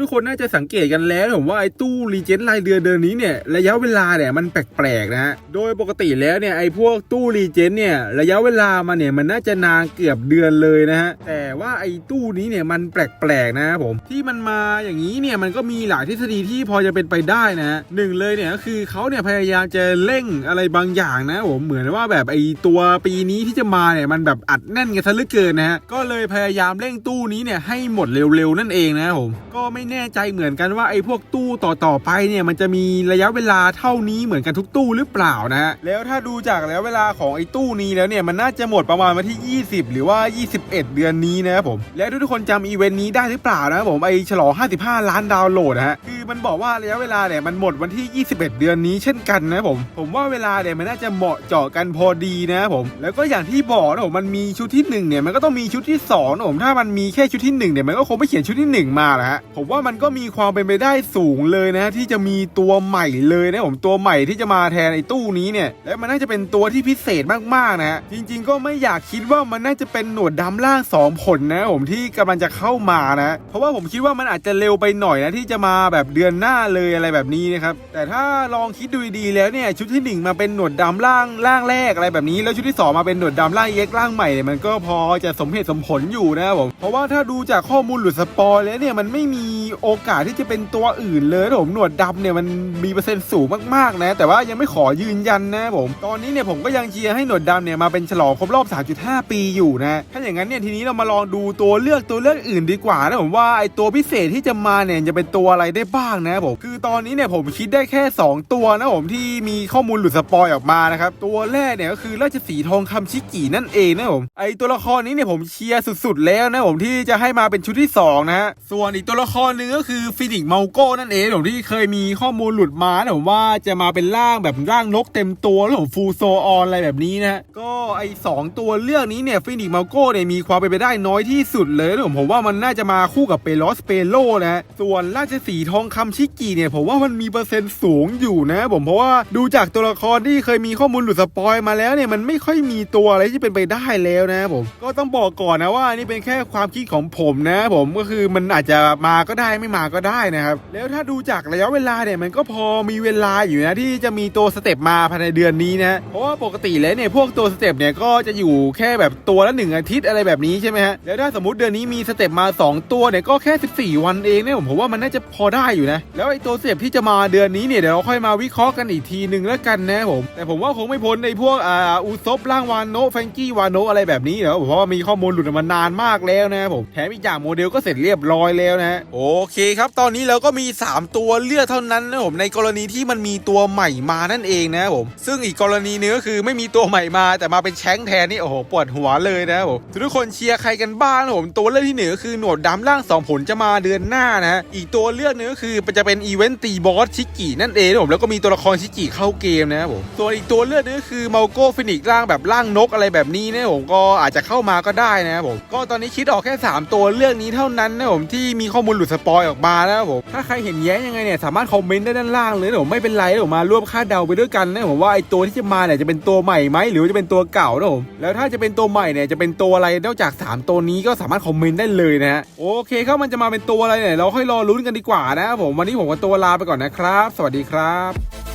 ทุกๆคนน่าจะสังเกตกันแล้วผมว่าไอ้ตู้รีเจนรายเดือนเดือนนี้เนี่ยระยะเวลาเนี่ยมันแปลกๆนะฮะโดยปกติแล้วเนี่ยไอ้พวกตู้รีเจนเนี่ยระยะเวลามันเนี่ยมันน่าจะนานเกือบเดือนเลยนะฮะแต่ว่าไอ้ตู้นี้เนี่ยมันแปลกๆนะครับผมที่มันมาอย่างนี้เนี่ยมันก็มีหลายทฤษฎีที่พอจะเป็นไปได้นะฮะหนึ่งเลยเนี่ยก็คือเขาเนี่ยพยายามจะเร่งอะไรบางอย่างนะผมเหมือนว่าแบบไอ้ตัวปีนี้ที่จะมาเนี่ยมันแบบอัดแน่นกันซะเหลือเกินนะฮะก็เลยพยายามเร่งตู้นี้เนี่ยให้หมดเร็วๆนั่นเองนะครับผมก็ไม่แน่ใจเหมือนกันว่าไอ้พวกตู้ต่อๆไปเนี่ยมันจะมีระยะเวลาเท่านี้เหมือนกันทุกตู้หรือเปล่านะฮะแล้วถ้าดูจากระยะเวลาของไอ้ตู้นี้แล้วเนี่ยมันน่าจะหมดประมาณวันที่ 20 หรือว่า 21 เดือนนี้นะครับผมแล้วทุกคนจำอีเวนต์นี้ได้หรือเปล่านะครับผมไอ้ฉลอง 55 ล้านดาวน์โหลดฮะคือมันบอกว่าระยะเวลาเนี่ยมันหมดวันที่ 21 เดือนนี้เช่นกันนะผมผมว่าเวลาเนี่ยมันน่าจะเหมาะเจาะกันพอดีนะครับผมแล้วก็อย่างที่บอกนะผมมันมีชุดที่หนึ่งเนี่ยมันก็ต้องมีชุดที่สองนะผมถ้ามันมีแค่ชุดที่หนึ่งเนี่ยมันก็คงไม่เขียนชุดที่หนึ่งมาแหละฮะผมว่ามันก็มีความเป็นไปได้สูงเลยนะ ที่จะมีตัวใหม่เลยนะผมตัวใหม่ที่จะมาแทนไอ้ตู้นี้เนี่ย และมันน่าจะเป็นตัวที่พิเศษมากๆนะฮะจริง ๆ ก็ไม่อยากคิดว่ามันน่าจะเป็นหนวดดำล่างสองผลนะผมที่กำลังจะเข้ามานะ เพราะว่าผมคิดว่ามันอาจจะเร็วไปหน่อยนะที่จะมาแบบเดือนหน้าเลยอะไรแบบนี้นะครับแต่ถ้าลองคิดดูดีๆแล้วเนี่ยชุดที่หนึ่งมาเป็นหนวดดำล่างล่างแรกอะไรแบบนี้ แล้วชุดที่สองมาเป็นหนวดดำล่างเอ็กล่างใหม่เนี่ยมันก็พอจะสมเหตุสมผลอยู่นะครับผมเพราะว่าถ้าดูจากข้อมูลหลุดสปอยแล้วเนี่ยมันไม่มีโอกาสที่จะเป็นตัวอื่นเลยนะผมหนวดดำเนี่ยมันมีเปอร์เซ็นต์สูงมากๆนะ แต่ว่ายังไม่ขอยืนยันนะผมตอนนี้เนี่ยผมก็ยังเชียร์ให้หนวดดำเนี่ยมาเป็นฉลองครบรอบ 3.5 ปีอยู่นะถ้าอย่างนั้นเนี่ยทีนี้เรามาลองดูตัวเลือกตัวเลือกอื่นดีกว่านะผมว่าไอตัวพิเศษที่จะมาเนี่ยจะเป็นตัวอะไรได้บ้างนะผมคือตอนนี้เนี่ยผมคิดได้แค่ 2 ตัวนะผมที่มีข้อมูลหลุดสปอยออกมานะครับตัวแรกเนี่ยก็คือราชสีทองคำชิกินั่นเองนะผมไอตัวละครนี้เนี่ยผมเชียร์สุดๆ แล้วนะผมที่จะให้มาเป็นชุดที่สองนะฮะส่วนอีกตัวละครหนึ่งก็คือฟินิกเมาโก้นั่นเองผมที่เคยมีข้อมูลหลุดมานะผมว่าจะมาเป็นร่างแบบร่างนกเต็มตัวแล้วผมฟูโซออนอะไรแบบนี้นะก็ไอสองตัวเลือกนี้เนี่ยฟินิกเมาโก้เนี่ยมีความเป็นไปได้น้อยที่สุดเลยนะผมผมว่ามันน่าจะมาคู่กับเปโลสเปโลนะส่วนราชสีทองคำชิกิเนี่ยผมว่ามันมีเปอร์เซ็นต์สูงอยู่นะ ผมเพราะว่าดูจากตัวละครที่เคยมีข้อมูลหลุดสปอยมาแล้วเนี่ยมันไม่ค่อยมีตัวอะไรที่เป็นไปได้แล้วนะผมก็ต้องบอกก่อนนะว่านี่เป็นแค่ความคิดของผมนะ ผมก็คือมันอาจจะมาก็็ได้ไม่มาก็ได้นะครับ แล้วถ้าดูจากระยะเวลาเนี่ยมันก็พอมีเวลาอยู่นะที่จะมีตัวสเต็ปมาภายในเดือนนี้นะเพราะว่าปกติแล้วเนี่ยพวกตัวสเต็ปเนี่ยก็จะอยู่แค่แบบตัวละหนึ่งอาทิตย์อะไรแบบนี้ใช่ไหมฮะแล้วถ้าสมมติเดือนนี้มีสเต็ปมา 2 ตัวเนี่ยก็แค่ 14 วันเองเนี่ยผมว่ามันน่าจะพอได้อยู่นะแล้วไอ้ตัวสเต็ปที่จะมาเดือนนี้เนี่ยเดี๋ยวเราค่อยมาวิเคราะห์กันอีกทีหนึ่งแล้วกันนะผมแต่ผมว่าคงไม่พ้นในพวกอ่าอูซบล่างวานโนแฟงกี้วานโนอะไรแบบนี้เดี๋ยวเพราะว่ามีข้อมูลหลุดมานานมากแล้วนะผมแถมอีกอย่างโมเดลก็เสร็จเรียบร้อยแล้วนะโอโอเคครับ ตอนนี้เราก็มี 3 ตัวเลือกเท่านั้นนะผมในกรณีที่มันมีตัวใหม่มานั่นเองนะผมซึ่งอีกกรณีนึงก็คือไม่มีตัวใหม่มา แต่มาเป็นแชงแทนนี่โอ้โหปวดหัวเลยนะผมทุกคนเชียร์ใครกันบ้างนะผมตัวเลือกที่หนึ่งก็คือหนวดดำล่างสองผลจะมาเดือนหน้านะอีกตัวเลือกหนึงก็คือจะเป็นอีเวนต์ตีบอสชิกินั่นเองนะผมแล้วก็มีตัวละครชิกิเข้าเกมนะผมส่วนอีกตัวเลือกหนึงก็คือมาโก้ฟินิกร่างแบบร่างนกอะไรแบบนี้นะผมก็อาจจะเข้ามาก็ได้นะผมก็ตอนนี้คิดออกแค่ 3 ตัวเลือกนี้เท่านั้นนะผมที่มีข้อมูลหลุดสปอยออกมาแล้วผมถ้าใครเห็นแย้งยังไงเนี่ยสามารถคอมเมนต์ได้ด้านล่างเลยนะผมไม่เป็นไรผมมาร่วมคาดเดาไปด้วยกันนะผมว่าไอตัวที่จะมาเนี่ยจะเป็นตัวใหม่ไหมหรือจะเป็นตัวเก่านะผมแล้วถ้าจะเป็นตัวใหม่เนี่ยจะเป็นตัวอะไรนอกจาก 3 ตัวนี้ก็สามารถคอมเมนต์ได้เลยนะฮะโอเคเขามันจะมาเป็นตัวอะไรเนี่ยเราค่อยรอลุ้นกันดีกว่านะผมวันนี้ผมกับตัวลาไปก่อนนะครับ สวัสดีครับ